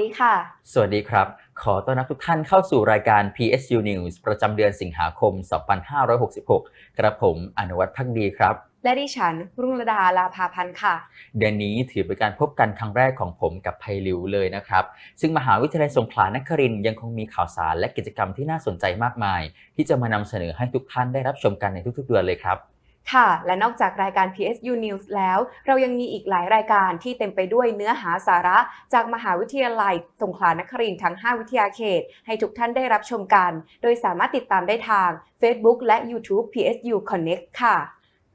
ดีค่ะ สวัสดีครับ ขอต้อนรับทุกท่านเข้าสู่รายการ PSU News ประจำเดือนสิงหาคม 2566 กระผมอนุวัฒน์พักดีครับ และดิฉัน รุ่งระดาลาภาพันธ์ค่ะ เดือนนี้ถือเป็นการพบกันครั้งแรกของผมกับไพลิวเลยนะครับ ซึ่งมหาวิทยาลัยสงขลานครินทร์ยังคงมีข่าวสารและกิจกรรมที่น่าสนใจมากมาย ที่จะมานำเสนอให้ทุกท่านได้รับชมกันในทุกๆ เดือนเลยครับ ค่ะ และนอกจากรายการ PSU News แล้ว เรายังมีอีกหลายรายการที่เต็มไปด้วยเนื้อหาสาระจากมหาวิทยาลัย สงขลานครินทร์ทั้ง 5 วิทยาเขต ให้ทุกท่านได้รับชมกัน โดยสามารถติดตามได้ทาง Facebook และ YouTube PSU Connect ค่ะ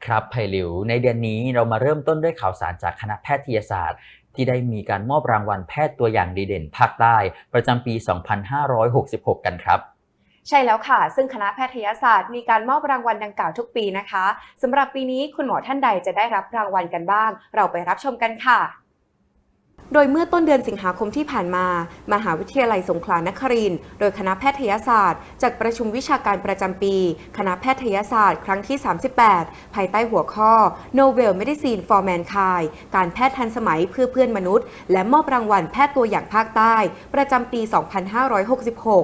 ครับไพลิว ในเดือนนี้เรามาเริ่มต้นด้วยข่าวสารจากคณะแพทยศาสตร์ที่ได้มีการมอบรางวัลแพทย์ตัวอย่างดีเด่นภาคใต้ ประจำปี 2566 กันครับ ใช่แล้วค่ะ ซึ่งคณะแพทยศาสตร์มีการมอบรางวัลดังกล่าวทุกปีนะคะสำหรับปีนี้คุณหมอท่านใดจะได้รับรางวัลกันบ้าง เราไปรับชมกันค่ะโดยเมื่อต้นเดือนสิงหาคมที่ผ่านมา มหาวิทยาลัยสงขลานครินทร์โดยคณะแพทยศาสตร์จัดประชุมวิชาการประจำปี คณะแพทยศาสตร์ ครั้งที่ 38 ภายใต้หัวข้อ Novel Medicine for Mankind การแพทย์ทันสมัยเพื่อเพื่อนมนุษย์ และมอบรางวัลแพทย์ตัวอย่างภาคใต้ ประจำปี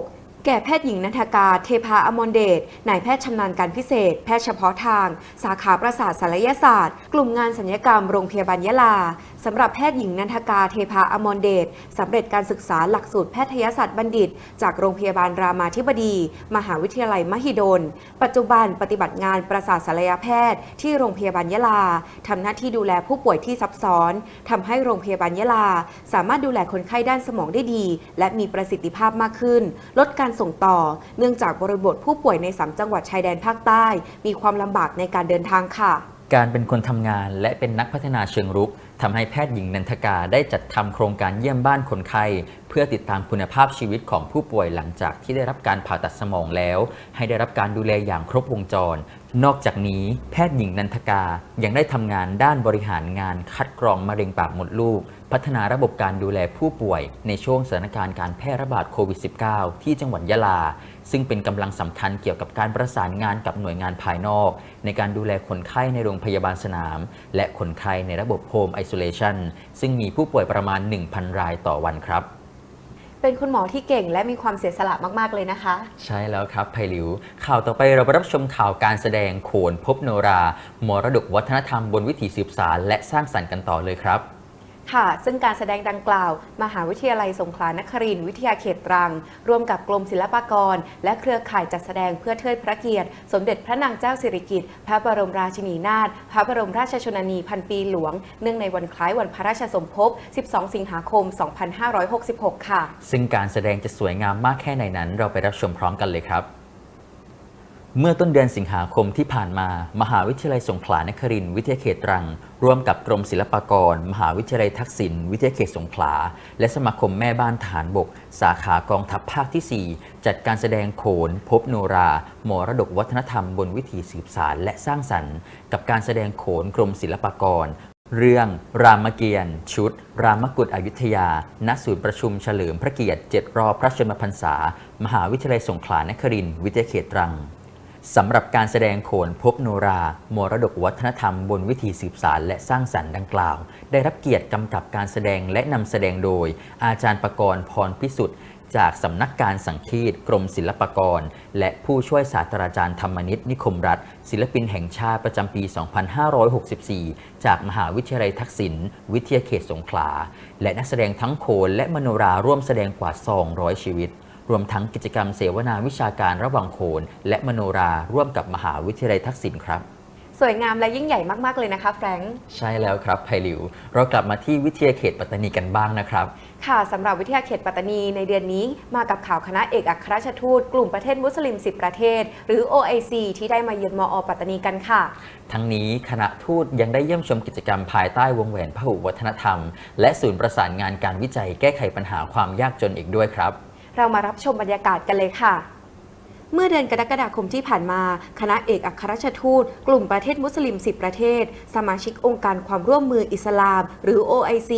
2566 แก่แพทย์หญิงนันทกาเทพาอมรเดช นายแพทย์ชำนาญการพิเศษ แพทย์เฉพาะทาง สาขาประสาทศัลยศาสตร์ กลุ่มงานสัญญกรรมโรงพยาบาลยะลา สำหรับแพทย์หญิงนันทกาเทพาอมรเดชสำเร็จการศึกษาหลักสูตรแพทยศาสตร์บัณฑิต จากโรงพยาบาลรามาธิบดี มหาวิทยาลัยมหิดล ปัจจุบันปฏิบัติงานประสาทศัลยแพทย์ ที่โรงพยาบาลยะลาทำหน้าที่ดูแลผู้ป่วยที่ซับซ้อนทำให้โรงพยาบาลยะลา สามารถดูแลคนไข้ด้านสมองได้ดี และมีประสิทธิภาพมากขึ้น ลดการส่งต่อ เนื่องจากบริบทผู้ป่วยในสามจังหวัดชายแดนภาคใต้ มีความลำบากในการเดินทางค่ะ การเป็นคนทำงานและเป็นนักพัฒนาเชิงรุกทำให้แพทย์หญิงนันทกาได้จัดทำโครงการเยี่ยมบ้านคนไข้เพื่อติดตามคุณภาพชีวิตของผู้ป่วยหลังจากที่ได้รับการผ่าตัดสมองแล้ว ให้ได้รับการดูแลอย่างครบวงจร นอกจากนี้แพทย์หญิงนันทกายังได้ทำงานด้านบริหารงานคัดกรองมะเร็งปากมดลูก พัฒนาระบบการดูแลผู้ป่วย ในช่วงสถานการณ์การแพร่ระบาดโควิด -19 ที่จังหวัดยะลา ซึ่งเป็นกำลังสำคัญเกี่ยวกับการประสานงานกับหน่วยงานภายนอก ในการดูแลคนไข้ในโรงพยาบาลสนาม และคนไข้ในระบบโฮมไอโซเลชันซึ่งมีผู้ป่วยประมาณ 1,000 รายต่อวันครับเป็นคุณหมอที่เก่งและมีความเสียสละมาก ๆ เลยนะคะ ใช่แล้วครับไพลิว ข่าวต่อไปเราไปรับชมข่าวการแสดงโขนพบโนรา มรดกวัฒนธรรมบนวิถีสืบสารและสร้างสรรค์กันต่อเลยครับ ค่ะ ซึ่งการแสดงดังกล่าว มหาวิทยาลัยสงขลานครินทร์วิทยาเขตตรัง ร่วมกับกรมศิลปากร และเครือข่ายจัดแสดงเพื่อเทิดพระเกียรติ สมเด็จพระนางเจ้าสิริกิติ์พระบรมราชินีนาถพระบรมราชชนนีพันปีหลวง เนื่องในวันคล้ายวันพระราชสมภพ 12 สิงหาคม 2566 ค่ะ ซึ่งการแสดงจะสวยงามมากแค่ไหนนั้น เราไปรับชมพร้อมกันเลยครับ เมื่อต้นเดือนสิงหาคมที่ผ่านมา มหาวิทยาลัยสงขลานครินทร์วิทยาเขตตรัง ร่วมกับกรมศิลปากร มหาวิทยาลัยทักษิณวิทยาเขตสงขลา และสมาคมแม่บ้านทหารบก สาขากองทัพภาคที่ 4 จัดการแสดงโขน พบโนรา มรดกวัฒนธรรมบนวิถีสืบสารและสร้างสรรค์ กับการแสดงโขนกรมศิลปากรเรื่องรามเกียรติ์ชุด รามกุฎอยุธยา ณ ศูนย์ประชุมเฉลิมพระเกียรติ 7 รอบพระชนมพรรษา มหาวิทยาลัยสงขลานครินทร์วิทยาเขตตรัง สำหรับการแสดงโขนพบโนรา มรดกวัฒนธรรมบนวิถีสืบสารและสร้างสรรค์ดังกล่าว ได้รับเกียรติกำกับการแสดงและนำแสดงโดย อาจารย์ประกรณ์พรพิสุทธิ์จากสำนักการสังคีตกรมศิลปากร และผู้ช่วยศาสตราจารย์ธรรมนิตนิคมรัฐ ศิลปินแห่งชาติประจำปี 2564 จากมหาวิทยาลัยทักษิณวิทยาเขตสงขลา และนักแสดงทั้งโขนและมโนราร่วมแสดงกว่า 200 ชีวิต รวมทั้งกิจกรรมเสวนาวิชาการระหว่างโขน และมโนราร่วมกับมหาวิทยาลัยทักษิณครับสวยงามและยิ่งใหญ่มาก ๆ เลยนะคะแฟรงค์ใช่แล้วครับไพลิว เรากลับมาที่วิทยาเขตปัตตานีกันบ้างนะครับ ค่ะสำหรับวิทยาเขตปัตตานีในเดือนนี้มากับข่าวคณะเอกอัครราชทูตกลุ่มประเทศมุสลิม 10 ประเทศ หรือ OIC ที่ได้มาเยือนมอปัตตานีกันค่ะ ทั้งนี้คณะทูตยังได้เยี่ยมชมกิจกรรมภายใต้วงแหวนพหุวัฒนธรรม และศูนย์ประสานงานการวิจัยแก้ไขปัญหาความยากจนอีกด้วยครับ เรามารับชมบรรยากาศกันเลยค่ะ เมื่อเดือนกรกฎาคมที่ผ่านมา คณะเอกอัครราชทูต กลุ่มประเทศมุสลิม 10 ประเทศ สมาชิกองค์การความร่วมมืออิสลาม หรือ OIC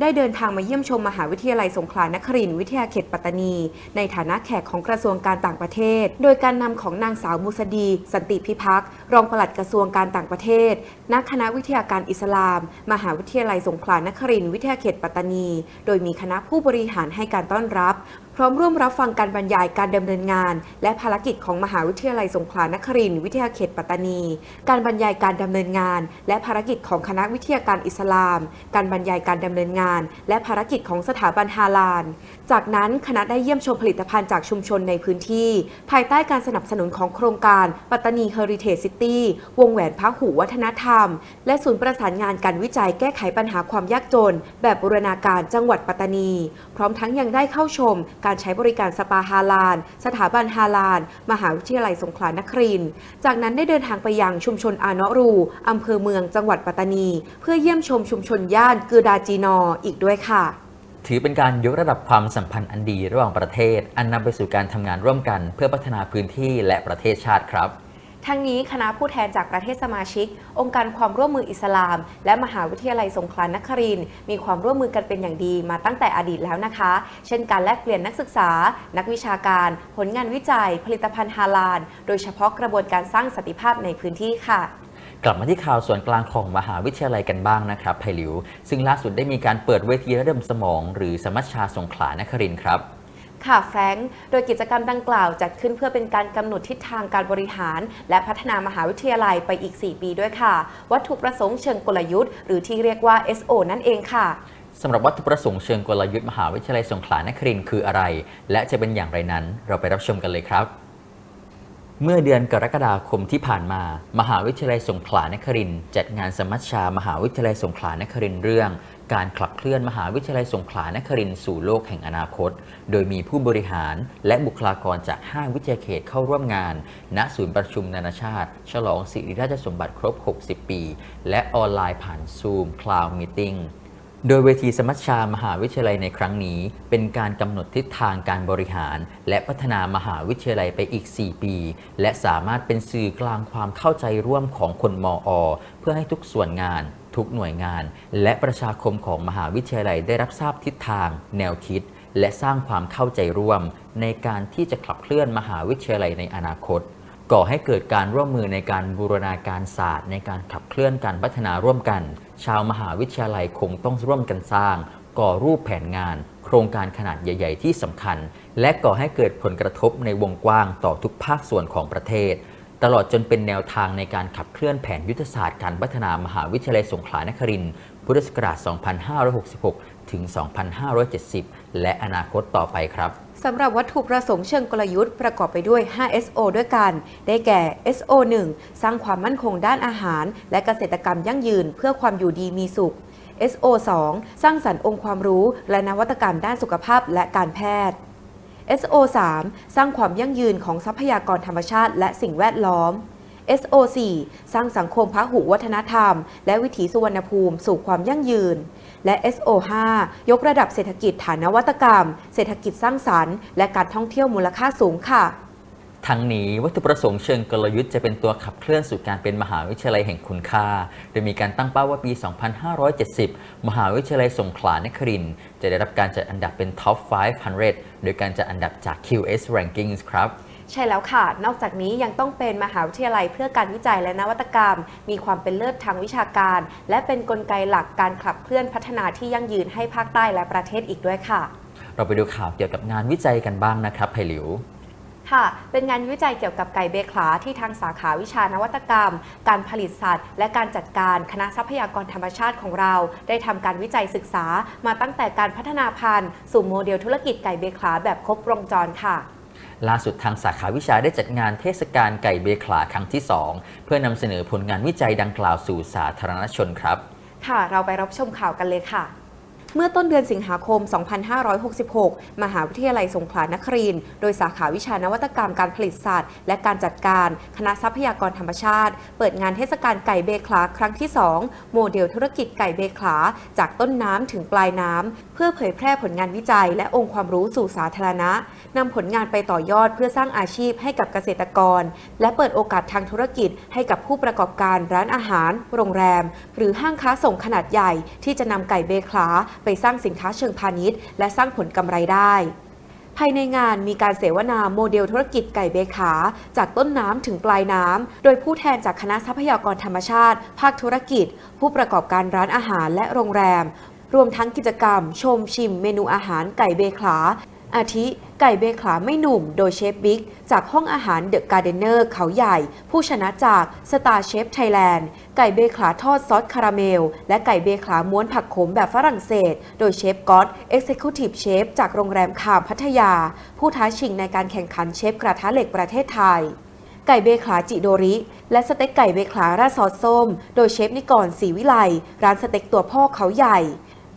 ได้เดินทางมาเยี่ยมชมมหาวิทยาลัยสงขลานครินทร์วิทยาเขตปัตตานี ในฐานะแขกของกระทรวงการต่างประเทศ โดยการนำของนางสาวมุสดี สันติพิพักษ์รองปลัดกระทรวงการต่างประเทศณคณะวิทยาการอิสลาม มหาวิทยาลัยสงขลานครินทร์วิทยาเขตปัตตานี โดยมีคณะผู้บริหารให้การต้อนรับ พร้อมร่วมรับฟังการบรรยายการดำเนินงาน และภารกิจของมหาวิทยาลัยสงขลานครินทร์วิทยาเขตปัตตานี การบรรยายการดำเนินงาน และภารกิจของคณะวิทยาการอิสลาม การบรรยายการดำเนินงาน และภารกิจของสถาบันฮาลานจากนั้นคณะได้เยี่ยมชมผลิตภัณฑ์จากชุมชนในพื้นที่ ภายใต้การสนับสนุนของโครงการปัตตานีเฮอริเทจซิตี้วงแหวนพระหูวัฒนธรรม และศูนย์ประสานงานการวิจัยแก้ไขปัญหาความยากจน แบบบูรณาการจังหวัดปัตตานี พร้อมทั้งยังได้เข้าชม การใช้บริการสปาฮาลาน สถาบันฮาลาน มหาวิทยาลัยสงขลานครินทร์จากนั้นได้เดินทางไปยังชุมชนอาเนาะรูอำเภอเมืองจังหวัดปัตตานี เพื่อเยี่ยมชมชุมชนย่านกือดาจีนออีกด้วยค่ะ ถือเป็นการยกระดับความสัมพันธ์อันดีระหว่างประเทศ อันนำไปสู่การทำงานร่วมกัน เพื่อพัฒนาพื้นที่และประเทศชาติครับทั้งนี้คณะผู้แทนจากประเทศสมาชิก องค์การความร่วมมืออิสลาม และมหาวิทยาลัยสงขลานครินมีความร่วมมือกันเป็นอย่างดีมาตั้งแต่อดีตแล้วนะคะ เช่นการแลกเปลี่ยนนักศึกษา นักวิชาการ ผลงานวิจัย ผลิตภัณฑ์ฮาลาล โดยเฉพาะกระบวนการสร้างสันติภาพในพื้นที่ค่ะ กลับมาที่ข่าวส่วนกลางของมหาวิทยาลัยกันบ้างนะครับไผ่หลิว ซึ่งล่าสุดได้มีการเปิดเวทีระดมสมอง หรือสมัชชาสงขลานครินทร์ครับค่ะแฟรงค์โดยกิจกรรมดังกล่าวจัดขึ้นเพื่อเป็นการกำหนดทิศทางการบริหาร และพัฒนามหาวิทยาลัยไปอีก 4 ปีด้วยค่ะ วัตถุประสงค์เชิงกลยุทธ์ หรือที่เรียกว่า SO นั่นเองค่ะสำหรับวัตถุประสงค์เชิงกลยุทธ์มหาวิทยาลัยสงขลานครินทร์คืออะไร และจะเป็นอย่างไรนั้นเราไปรับชมกันเลยครับ เมื่อเดือนกรกฎาคมที่ผ่านมา มหาวิทยาลัยสงขลานครินจัดงานสมัชชามหาวิทยาลัยสงขลานครินเรื่อง การขับเคลื่อนมหาวิทยาลัยสงขลานครินสู่โลกแห่งอนาคต โดยมีผู้บริหารและบุคลากรจาก 5 วิทยาเขตเข้าร่วมงาน ณศูนย์ประชุมนานาชาติ ฉลองสิริราชสมบัติครบ 60 ปี และออนไลน์ผ่าน Zoom Cloud Meeting โดยเวทีสมัชชามหาวิทยาลัยในครั้งนี้ เป็นการกำหนดทิศทางการบริหาร และพัฒนามหาวิทยาลัยไปอีก 4 ปี และสามารถเป็นสื่อกลางความเข้าใจร่วมของคนมอ เพื่อให้ทุกส่วนงาน ทุกหน่วยงาน และประชาคมของมหาวิทยาลัยได้รับทราบทิศทาง แนวคิด และสร้างความเข้าใจร่วม ในการที่จะขับเคลื่อนมหาวิทยาลัยในอนาคต ก่อให้เกิดการร่วมมือในการบูรณาการศาสตร์ ในการขับเคลื่อนการพัฒนาร่วมกัน ชาวมหาวิทยาลัยคงต้องร่วมกันสร้าง ก่อรูปแผนงาน โครงการขนาดใหญ่ ๆ ที่สำคัญ และก่อให้เกิดผลกระทบในวงกว้างต่อทุกภาคส่วนของประเทศ ตลอดจนเป็นแนวทางในการขับเคลื่อนแผนยุทธศาสตร์การพัฒนามหาวิทยาลัยสงขลานครินทร์พุทธศักราช 2566 ถึง 2570 และอนาคตต่อไปครับสำหรับวัตถุประสงค์เชิงกลยุทธ์ประกอบไปด้วย 5 SO ด้วยกัน ได้แก่ SO 1 สร้างความมั่นคงด้านอาหาร และเกษตรกรรมยั่งยืนเพื่อความอยู่ดีมีสุข SO 2 สร้างสรรค์องค์ความรู้ และนวัตกรรมด้านสุขภาพและการแพทย์ SO 3 สร้างความยั่งยืนของทรัพยากรธรรมชาติและสิ่งแวดล้อม SO 4 สร้างสังคมพหุวัฒนธรรม และวิถีสุวรรณภูมิสู่ความยั่งยืน และ SO 5 ยกระดับเศรษฐกิจฐานนวัตกรรม เศรษฐกิจสร้างสรรค์ และการท่องเที่ยวมูลค่าสูงค่ะทั้งนี้วัตถุประสงค์เชิงกลยุทธ์จะเป็นตัวขับเคลื่อนสู่การเป็นมหาวิทยาลัยแห่งคุณค่า โดยมีการตั้งเป้าว่าปี 2570 มหาวิทยาลัยสงขลานครินทร์จะได้รับการจัดอันดับเป็น Top 500 โดยการจัดอันดับจาก QS Rankings ครับ ใช่แล้วค่ะ นอกจากนี้ยังต้องเป็นมหาวิทยาลัยเพื่อการวิจัยและนวัตกรรม มีความเป็นเลิศทางวิชาการ และเป็นนกลไกหลักการขับเคลื่อนพัฒนาที่ยั่งยืนให้ภาคใต้และประเทศอีกด้วยค่ะ เราไปดูข่าวเกี่ยวกับงานวิจัยกันบ้างนะครับไผ่หลิวค่ะ เป็นงานวิจัยเกี่ยวกับไก่เบคลาที่ทางสาขาวิชานวัตกรรม การผลิตสัตว์ และการจัดการคณะทรัพยากรธรรมชาติของเรา ได้ทำการวิจัยศึกษา มาตั้งแต่การพัฒนาพันธุ์สู่โมเดลธุรกิจไก่เบคลาแบบครบวงจรค่ะ ล่าสุดทางสาขาวิชาได้จัดงานเทศกาลไก่เบคลาครั้งที่ 2 เพื่อนำเสนอผลงานวิจัยดังกล่าวสู่สาธารณชนครับ ค่ะ เราไปรับชมข่าวกันเลยค่ะ เมื่อต้นเดือนสิงหาคม 2566 มหาวิทยาลัยสงขลานครินทร์โดยสาขาวิชานวัตกรรมการผลิตสัตว์และการจัดการคณะทรัพยากรธรรมชาติ เปิดงานเทศกาลไก่เบคลาครั้งที่ 2 โมเดลธุรกิจไก่เบคลาจากต้นน้ำถึงปลายน้ำ เพื่อเผยแพร่ผลงานวิจัย และองค์ความรู้สู่สาธารณะนำผลงานไปต่อยอดเพื่อสร้างอาชีพให้กับเกษตรกร และเปิดโอกาสทางธุรกิจให้กับผู้ประกอบการร้านอาหาร โรงแรม หรือห้างค้าส่งขนาดใหญ่ที่จะนำไก่เบคลาไปสร้างสินค้าเชิงพาณิชย์ และสร้างผลกำไรได้ภายในงานมีการเสวนาโมเดลธุรกิจไก่เบขา จากต้นน้ำถึงปลายน้ำ โดยผู้แทนจากคณะทรัพยากรธรรมชาติ ภาคธุรกิจ ผู้ประกอบการร้านอาหารและโรงแรม รวมทั้งกิจกรรม ชมชิมเมนูอาหารไก่เบขา อาทิ ไก่เบคลาไม่หนุ่มโดยเชฟบิ๊ก จากห้องอาหารเดอะการ์เดนเนอร์เขาใหญ่ ผู้ชนะจากสตาร์เชฟไทยแลนด์ไก่เบคลาทอดซอสคาราเมล และไก่เบคลาม้วนผักขมแบบฝรั่งเศส โดยเชฟก๊อตเอ็กเซคิวทีฟเชฟจากโรงแรมคามพัทยา ผู้ท้าชิงในการแข่งขันเชฟกระทะเหล็กประเทศไทยไก่เบคลาจิโดริ และสเต็กไก่เบคลาราดซอสส้ม โดยเชฟนิกรศรีวิไล ร้านสเต็กตัวพ่อเขาใหญ่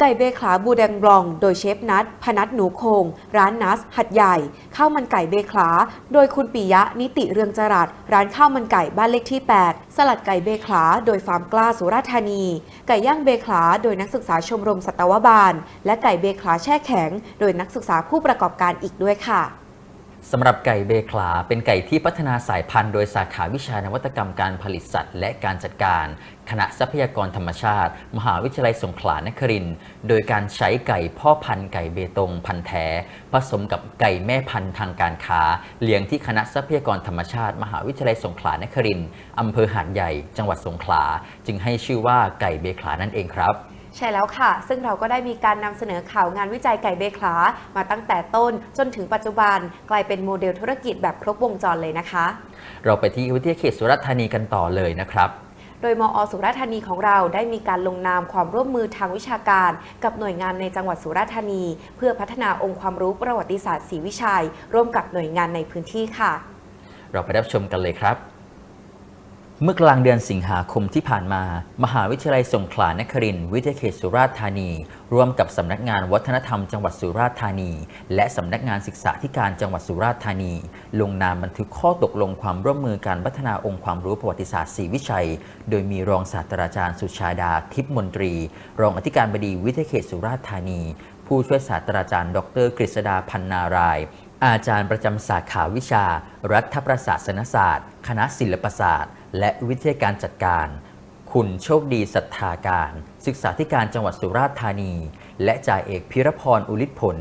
ไก่เบคลาบูแดงบลอง โดยเชฟนัทพนัทหนูคง ร้านนัส หัดใหญ่ข้าวมันไก่เบคลาโดยคุณปิยะนิติเรืองจรัสร้านข้าวมันไก่บ้านเลขที่ 8 สลัดไก่เบคลาโดยฟาร์มกล้าสุราธานี ไก่ย่างเบคลาโดยนักศึกษาชมรมสัตวบาล และไก่เบคลาแช่แข็ง โดยนักศึกษาผู้ประกอบการอีกด้วยค่ะ สำหรับไก่เบคลาเป็นไก่ที่พัฒนาสายพันธุ์โดยสาขาวิชานวัตกรรมการผลิตสัตว์ และการจัดการ คณะทรัพยากรธรรมชาติ มหาวิทยาลัยสงขลานครินทร์โดยการใช้ไก่พ่อพันธุ์ไก่เบตงพันธุ์แท้ผสมกับไก่แม่พันธุ์ทางการค้า เลี้ยงที่คณะทรัพยากรธรรมชาติ มหาวิทยาลัยสงขลานครินทร์อำเภอหาดใหญ่ จังหวัดสงขลา จึงให้ชื่อว่าไก่เบคลานั่นเองครับ ใช่แล้วค่ะ ซึ่งเราก็ได้มีการนำเสนอข่าวงานวิจัยไก่เบคลามาตั้งแต่ต้นจนถึงปัจจุบันกลายเป็นโมเดลธุรกิจแบบครบวงจรเลยนะคะ เราไปที่วิทยาเขตสุราษฎร์ธานีกันต่อเลยนะครับโดยมอสุราษฎร์ธานีของเราได้มีการลงนามความร่วมมือทางวิชาการ กับหน่วยงานในจังหวัดสุราษฎร์ธานี เพื่อพัฒนาองค์ความรู้ประวัติศาสตร์ศรีวิชัย ร่วมกับหน่วยงานในพื้นที่ค่ะ เราไปรับชมกันเลยครับ เมื่อกลางเดือนสิงหาคมที่ผ่านมา มหาวิทยาลัยสงขลานครินทร์วิทยาเขตสุราษฎร์ธานี ร่วมกับสำนักงานวัฒนธรรมจังหวัดสุราษฎร์ธานี และสำนักงานศึกษาธิการจังหวัดสุราษฎร์ธานี ลงนามบันทึกข้อตกลงความร่วมมือการพัฒนาองค์ความรู้ประวัติศาสตร์ศรีวิชัย โดยมีรองศาสตราจารย์สุชาดาทิพมนตรี รองอธิการบดีวิทยาเขตสุราษฎร์ธานี ผู้ช่วยศาสตราจารย์ ดรกฤษดาพันนารายอาจารย์ประจำสาขาวิชา รัฐประศาสนศาสตร์ คณะศิลปศาสตร์ และวิทยาการจัดการ คุณโชคดีศรัทธาการ ศึกษาธิการจังหวัดสุราษฎร์ธานี และจ่าเอกพิรพรอุลิศผล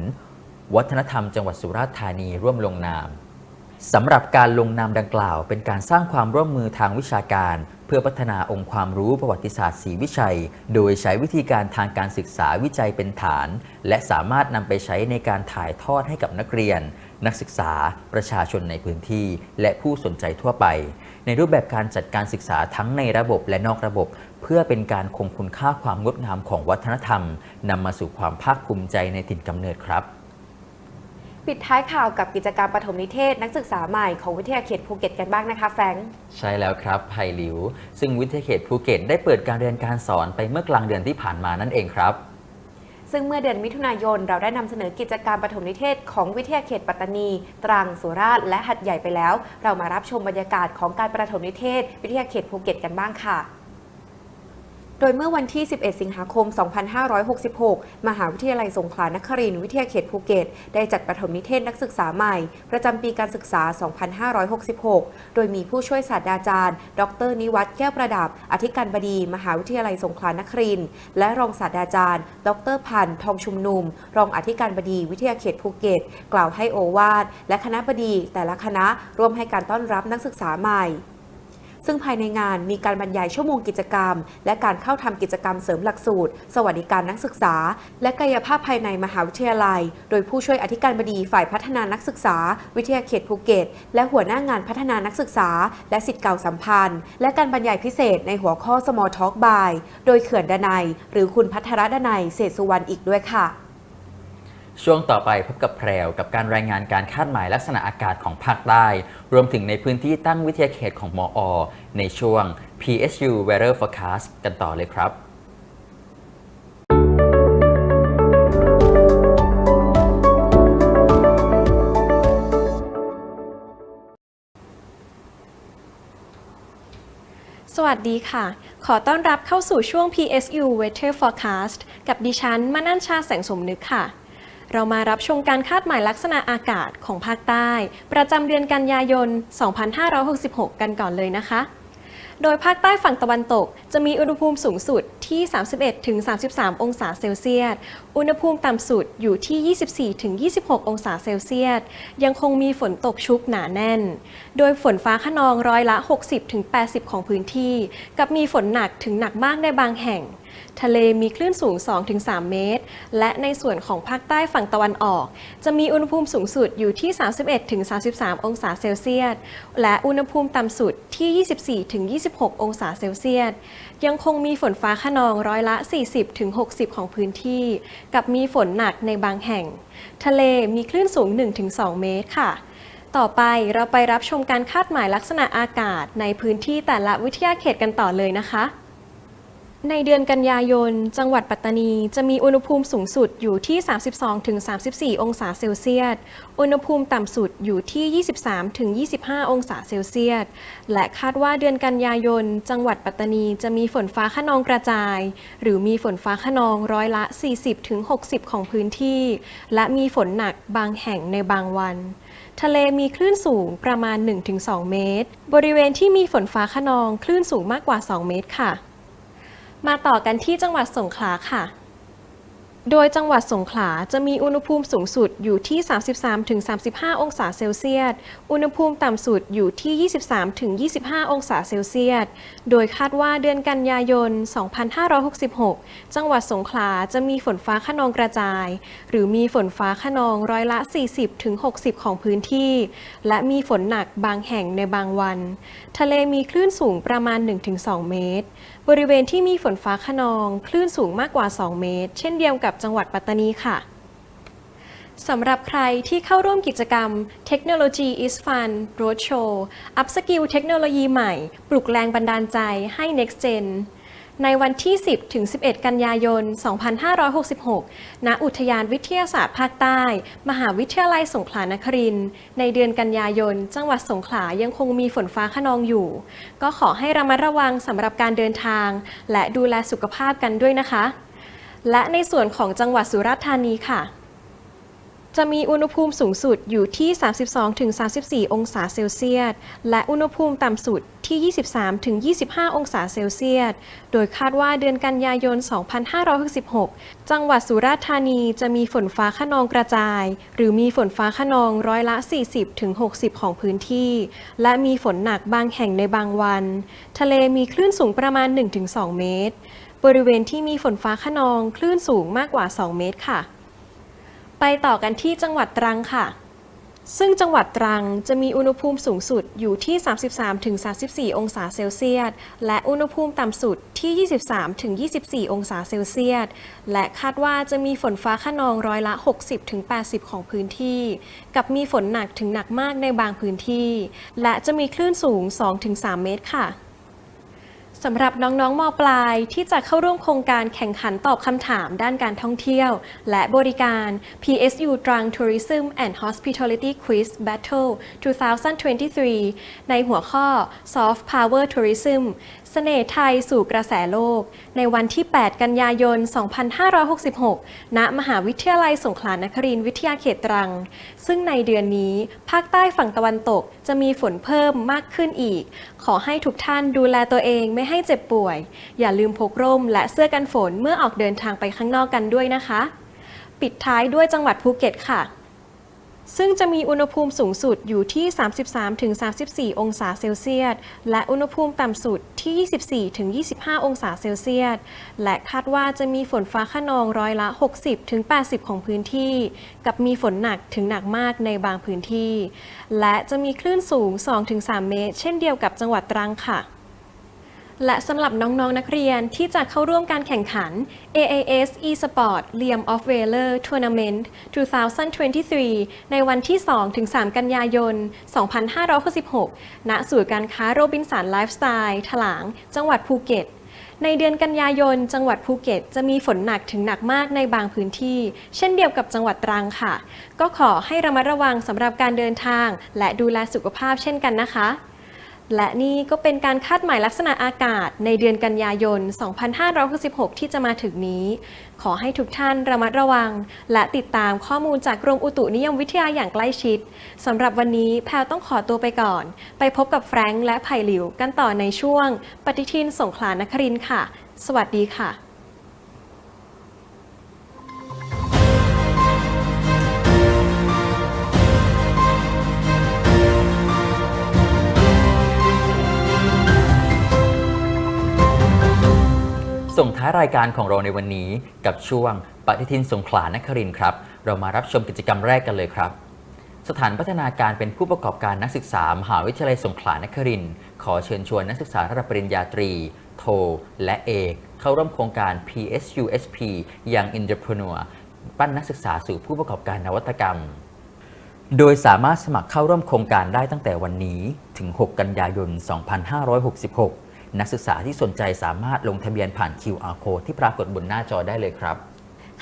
วัฒนธรรมจังหวัดสุราษฎร์ธานีร่วมลงนามสำหรับการลงนามดังกล่าว เป็นการสร้างความร่วมมือทางวิชาการ เพื่อพัฒนาองค์ความรู้ประวัติศาสตร์ศรีวิชัย โดยใช้วิธีการทางการศึกษาวิจัยเป็นฐาน และสามารถนำไปใช้ในการถ่ายทอดให้กับนักเรียน นักศึกษา ประชาชนในพื้นที่ และผู้สนใจทั่วไป ในรูปแบบการจัดการศึกษาทั้งในระบบและนอกระบบ เพื่อเป็นการคงคุณค่าความงดงามของวัฒนธรรมนำมาสู่ความภาคภูมิใจในถิ่นกำเนิดครับ ปิดท้ายข่าวกับกิจกรรมปฐมนิเทศนักศึกษาใหม่ของวิทยาเขตภูเก็ตกันบ้างนะคะแฟรงค์ใช่แล้วครับไผ่หลิว ซึ่งวิทยาเขตภูเก็ตได้เปิดการเรียนการสอนไปเมื่อกลางเดือนที่ผ่านมานั่นเองครับ ซึ่งเมื่อเดือนมิถุนายนเราได้นำเสนอกิจกรรมปฐมนิเทศของวิทยาเขตปัตตานี ตรังสุราษฎร์และหัดใหญ่ไปแล้ว เรามารับชมบรรยากาศของการประถมนิเทศ วิทยาเขตภูเก็ตกันบ้างค่ะ โดยเมื่อวันที่ 11 สิงหาคม 2566 มหาวิทยาลัยสงขลานครินทร์วิทยาเขตภูเก็ต ได้จัดประถมนิเทศนักศึกษาใหม่ ประจำปีการศึกษา 2566 โดยมีผู้ช่วยศาสตราจารย์ ดร นิวัฒน์แก้วประดับ อธิการบดี มหาวิทยาลัยสงขลานครินทร์และรองศาสตราจารย์ ดร พันธ์ ทองชุมนุม รองอธิการบดีวิทยาเขตภูเก็ต กล่าวให้โอวาทและคณะบดีแต่ละคณะร่วมให้การต้อนรับนักศึกษาใหม่ ซึ่งภายในงานมีการบรรยายชั่วโมงกิจกรรม และการเข้าทำกิจกรรมเสริมหลักสูตร สวัสดิการนักศึกษา และกายภาพภายในมหาวิทยาลัย โดยผู้ช่วยอธิการบดีฝ่ายพัฒนานักศึกษา วิทยาเขตภูเก็ต และหัวหน้างานพัฒนานักศึกษา และสิทธิ์เก่าสัมพันธ์ และการบรรยายพิเศษในหัวข้อ Small Talk by โดยเขื่อนดนัยหรือคุณพัทรดนัยเศษสุวรรณอีกด้วยค่ะ ช่วงต่อไปพบกับแพรวกับการรายงานการคาดหมายลักษณะอากาศของภาคใต้ รวมถึงในพื้นที่ตั้งวิทยาเขตของมออในช่วง PSU Weather Forecast กันต่อเลยครับสวัสดีค่ะ ขอต้อนรับเข้าสู่ช่วง PSU Weather Forecast กับดิฉัน มนัญชาแสงสมนึกค่ะ เรามารับชมการคาดหมายลักษณะอากาศของภาคใต้ ประจำเดือนกันยายน 2566 กันก่อนเลยนะคะ โดยภาคใต้ฝั่งตะวันตก จะมีอุณหภูมิสูงสุดที่ 31-33 องศาเซลเซียส อุณหภูมิต่ำสุดอยู่ที่ 24-26 องศาเซลเซียส ยังคงมีฝนตกชุกหนาแน่น โดยฝนฟ้าขนองร้อยละ 60-80 ของพื้นที่ กับมีฝนหนักถึงหนักมากในบางแห่ง ทะเลมีคลื่นสูง 2-3 เมตร และในส่วนของภาคใต้ฝั่งตะวันออก จะมีอุณหภูมิสูงสุดอยู่ที่ 31-33 องศาเซลเซียส และอุณหภูมิต่ำสุดที่ 24-26 องศาเซลเซียส ยังคงมีฝนฟ้าขนองร้อยละ 40-60 ของพื้นที่ กับมีฝนหนักในบางแห่ง ทะเลมีคลื่นสูง 1-2 เมตรค่ะต่อไปเราไปรับชมการคาดหมายลักษณะอากาศในพื้นที่แต่ละวิทยาเขตกันต่อเลยนะคะ ในเดือนกันยายน จังหวัดปัตตานี จะมีอุณหภูมิสูงสุดอยู่ที่ 32-34 องศาเซลเซียส อุณหภูมิต่ำสุดอยู่ที่ 23-25 องศาเซลเซียส และคาดว่าเดือนกันยายน จังหวัดปัตตานีจะมีฝนฟ้าขนองกระจาย หรือมีฝนฟ้าขนองร้อยละ 40-60 ของพื้นที่ และมีฝนหนักบางแห่งในบางวัน ทะเลมีคลื่นสูงประมาณ 1-2 เมตร บริเวณที่มีฝนฟ้าขนองคลื่นสูงมากกว่า 2 เมตรค่ะ มาต่อกันที่จังหวัดสงขลาค่ะ โดยจังหวัดสงขลาจะมีอุณหภูมิสูงสุดอยู่ที่ 33-35 องศาเซลเซียส อุณหภูมิต่ำสุดอยู่ที่ 23-25 องศาเซลเซียส โดยคาดว่าเดือนกันยายน 2566 จังหวัดสงขลาจะมีฝนฟ้าขนองกระจาย หรือมีฝนฟ้าขนองร้อยละ 40-60 ของพื้นที่ และมีฝนหนักบางแห่งในบางวัน ทะเลมีคลื่นสูงประมาณ 1-2 เมตร บริเวณที่มีฝนฟ้าขนอง คลื่นสูงมากกว่า 2 เมตร เช่นเดียวกับจังหวัดปัตตานีค่ะสำหรับใครที่เข้าร่วมกิจกรรม Technology is Fun Roadshow อัพสกิลเทคโนโลยีใหม่ ปลุกแรงบันดาลใจให้ Next Gen ในวันที่ 10 ถึง 11 กันยายน 2566 ณ อุทยานวิทยาศาสตร์ภาคใต้ มหาวิทยาลัยสงขลานครินทร์ในเดือนกันยายน จังหวัดสงขลายังคงมีฝนฟ้าขนองอยู่ ก็ขอให้ระมัดระวังสำหรับการเดินทาง และดูแลสุขภาพกันด้วยนะคะ และในส่วนของจังหวัดสุราษฎร์ธานีค่ะ จะมีอุณหภูมิสูงสุดอยู่ที่ 32-34 องศาเซลเซียส และอุณหภูมิต่ำสุดที่ 23-25 องศาเซลเซียส โดยคาดว่าเดือนกันยายน 2566 จังหวัดสุราษฎร์ธานีจะมีฝนฟ้าขนองกระจาย หรือมีฝนฟ้าขนองร้อยละ 40-60 ของพื้นที่ และมีฝนหนักบางแห่งในบางวัน ทะเลมีคลื่นสูงประมาณ 1-2 เมตร บริเวณที่มีฝนฟ้าขนองคลื่นสูงมากกว่า 2 เมตรค่ะ ไปต่อกันที่จังหวัดตรังค่ะ ซึ่งจังหวัดตรังจะมีอุณหภูมิสูงสุดอยู่ที่ 33-34 องศาเซลเซียส และอุณหภูมิต่ำสุดที่ 23-24 องศาเซลเซียส และคาดว่าจะมีฝนฟ้าขนองร้อยละ 60-80 ของพื้นที่ กับมีฝนหนักถึงหนักมากในบางพื้นที่ และจะมีคลื่นสูง 2-3 เมตรค่ะ สำหรับน้องๆมปลายที่จะเข้าร่วมโครงการแข่งขันตอบคำถามด้านการท่องเที่ยว และบริการ PSU ตรัง Tourism and Hospitality Quiz Battle 2023 ในหัวข้อ Soft Power Tourism เสน่ห์ไทยสู่กระแสโลก ในวันที่ 8 กันยายน 2566 ณ มหาวิทยาลัยสงขลานครินทร์วิทยาเขตตรัง ซึ่งในเดือนนี้ ภาคใต้ฝั่งตะวันตกจะมีฝนเพิ่มมากขึ้นอีก ขอให้ทุกท่านดูแลตัวเองไม่ให้เจ็บป่วย อย่าลืมพกร่มและเสื้อกันฝนเมื่อออกเดินทางไปข้างนอกกันด้วยนะคะ ปิดท้ายด้วยจังหวัดภูเก็ตค่ะ ซึ่งจะมีอุณหภูมิสูงสุดอยู่ที่ 33-34 องศาเซลเซียส และอุณหภูมิต่ำสุดที่ 24-25 องศาเซลเซียส และคาดว่าจะมีฝนฟ้าขนองร้อยละ 60-80 ของพื้นที่ กับมีฝนหนักถึงหนักมากในบางพื้นที่ และจะมีคลื่นสูง 2-3 เมตร เช่นเดียวกับจังหวัดตรังค่ะ และสำหรับน้องๆนักเรียนที่จะเข้าร่วมการแข่งขัน AAS eSport Liam of Valor Tournament 2023 ในวันที่ 2-3 กันยายน 2566 ณ ศูนย์การค้าโรบินสันไลฟ์สไตล์ถลาง จังหวัดภูเก็ต ในเดือนกันยายน จังหวัดภูเก็ต จะมีฝนหนักถึงหนักมากในบางพื้นที่ เช่นเดียวกับจังหวัดตรังค่ะ ก็ขอให้ระมัดระวังสำหรับการเดินทาง และดูแลสุขภาพเช่นกันนะคะ และนี่ก็เป็นการคาดหมายลักษณะอากาศในเดือนกันยายน 2566 ที่จะมาถึงนี้ ขอให้ทุกท่านระมัดระวัง และติดตามข้อมูลจากกรมอุตุนิยมวิทยาอย่างใกล้ชิด สำหรับวันนี้แพลต้องขอตัวไปก่อน ไปพบกับแฟรงค์และไผ่หลิวกันต่อในช่วง ปฏิทินสงขลานครินค่ะ สวัสดีค่ะ ส่งท้ายรายการของเราในวันนี้กับช่วงปฏิทินสงขลานครินทร์ครับ เรามารับชมกิจกรรมแรกกันเลยครับ สถานพัฒนาการเป็นผู้ประกอบการนักศึกษามหาวิทยาลัยสงขลานครินทร์ขอเชิญชวนนักศึกษาระดับปริญญาตรี โท และเอกเข้าร่วมโครงการ PSUSP Young Entrepreneur ปั้นนักศึกษาสู่ผู้ประกอบการนวัตกรรม โดยสามารถสมัครเข้าร่วมโครงการได้ตั้งแต่วันนี้ถึง 6 กันยายน 2566 นักศึกษาที่สนใจสามารถลงทะเบียนผ่าน QR code ที่ปรากฏบนหน้าจอได้เลยครับ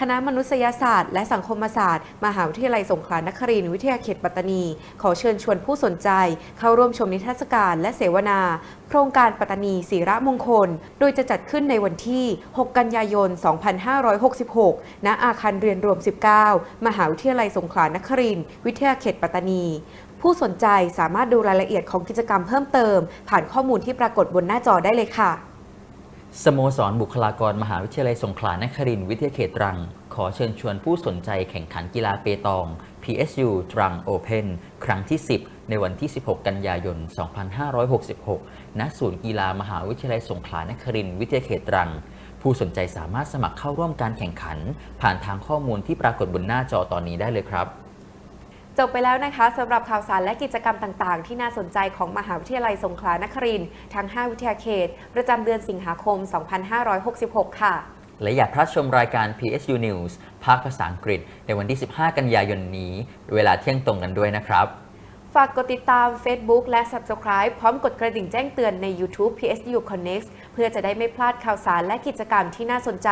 คณะมนุษยศาสตร์และสังคมศาสตร์ มหาวิทยาลัยสงขลานครินทร์วิทยาเขตปัตตานี ขอเชิญชวนผู้สนใจ เข้าร่วมชมนิทรรศการและเสวนา โครงการปัตตานีศิระมงคล โดยจะจัดขึ้นในวันที่ 6 กันยายน 2566 ณ อาคารเรียนรวม 19 มหาวิทยาลัยสงขลานครินทร์วิทยาเขตปัตตานี ผู้สนใจสามารถดูรายละเอียดของกิจกรรมเพิ่มเติม ผ่านข้อมูลที่ปรากฏบนหน้าจอได้เลยค่ะ สโมสรบุคลากรมหาวิทยาลัยสงขลานครินทร์วิทยาเขตตรัง ขอเชิญชวนผู้สนใจแข่งขันกีฬาเปตอง PSU ตรัง Open ครั้งที่ 10 ในวันที่ 16 กันยายน 2566 ณ ศูนย์กีฬามหาวิทยาลัยสงขลานครินทร์วิทยาเขตตรัง ผู้สนใจสามารถสมัครเข้าร่วมการแข่งขัน ผ่านทางข้อมูลที่ปรากฏบนหน้าจอตอนนี้ได้เลยครับ จบไปแล้วนะคะสำหรับข่าวสารและกิจกรรมต่าง ๆ ที่น่าสนใจของมหาวิทยาลัยสงขลานครินทร์ทั้ง 5 วิทยาเขต ประจำเดือนสิงหาคม 2566 ค่ะ และอย่าพลาดชมรายการ PSU News ภาคภาษาอังกฤษ ในวันที่ 15 กันยายนนี้ เวลาเที่ยงตรงกันด้วยนะครับ ฝากกดติดตาม Facebook และ Subscribe พร้อมกดกระดิ่งแจ้งเตือนใน YouTube PSU Connect เพื่อจะได้ไม่พลาดข่าวสารและกิจกรรมที่น่าสนใจ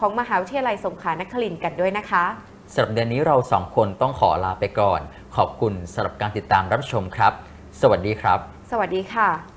ของมหาวิทยาลัยสงขลานครินทร์กันด้วยนะคะสำหรับเดือนนี้เราสองคนต้องขอลาไปก่อน ขอบคุณสำหรับการติดตามรับชมครับ สวัสดีครับ สวัสดีค่ะ